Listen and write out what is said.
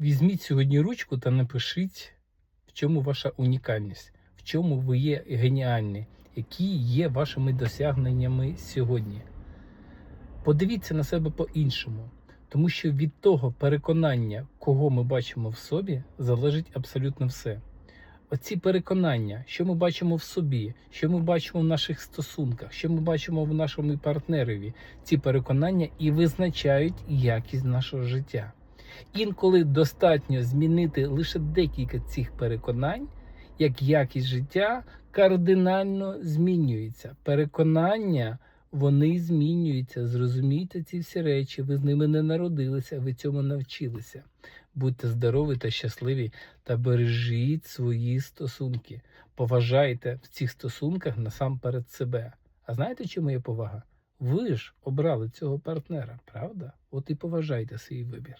Візьміть сьогодні ручку та напишіть, в чому ваша унікальність, в чому ви є геніальні, які є вашими досягненнями сьогодні. Подивіться на себе по-іншому, тому що від того переконання, кого ми бачимо в собі, залежить абсолютно все. Оці переконання, що ми бачимо в собі, що ми бачимо в наших стосунках, що ми бачимо в нашому партнерові, ці переконання і визначають якість нашого життя. Інколи достатньо змінити лише декілька цих переконань, як якість життя кардинально змінюється. Переконання вони змінюються. Зрозумійте ці всі речі. Ви з ними не народилися, ви цьому навчилися. Будьте здорові та щасливі та бережіть свої стосунки. Поважайте в цих стосунках насамперед себе. А знаєте, чому є повага? Ви ж обрали цього партнера, правда? От і поважайте свій вибір.